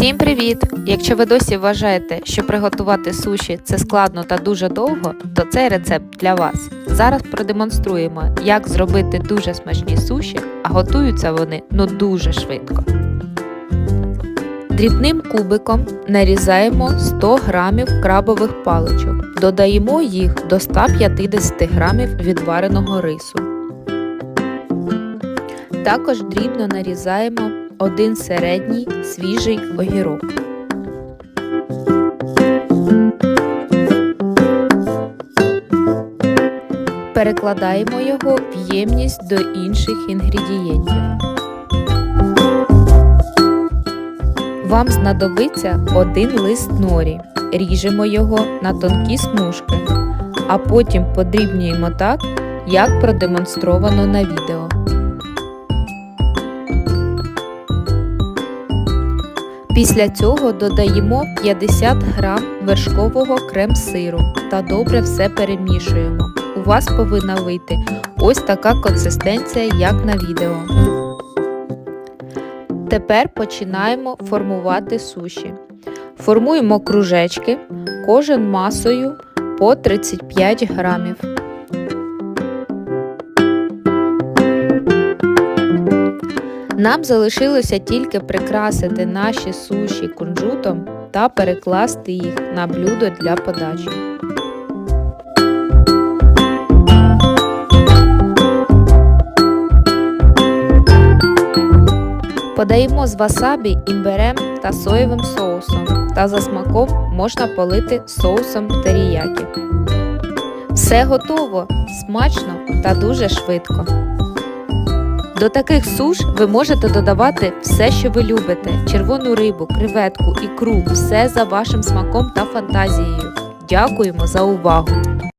Всім привіт! Якщо ви досі вважаєте, що приготувати суші це складно та дуже довго, то цей рецепт для вас. Зараз продемонструємо, як зробити дуже смачні суші, а готуються вони ну дуже швидко. Дрібним кубиком нарізаємо 100 г крабових паличок. Додаємо їх до 150 г відвареного рису. Також дрібно нарізаємо один середній свіжий огірок. Перекладаємо його в ємність до інших інгредієнтів. Вам знадобиться один лист норі. Ріжемо його на тонкі смужки, а потім подрібнюємо так, як продемонстровано на відео. Після цього додаємо 50 г вершкового крем-сиру та добре все перемішуємо. У вас повинна вийти ось така консистенція, як на відео. Тепер починаємо формувати суші. Формуємо кружечки, кожен масою по 35 грамів. Нам залишилося тільки прикрасити наші суші кунжутом та перекласти їх на блюдо для подачі. Подаємо з васабі, імбирем та соєвим соусом, та за смаком можна полити соусом теріякі. Все готово, смачно та дуже швидко. До таких суш ви можете додавати все, що ви любите: червону рибу, креветку, ікру, все за вашим смаком та фантазією. Дякуємо за увагу!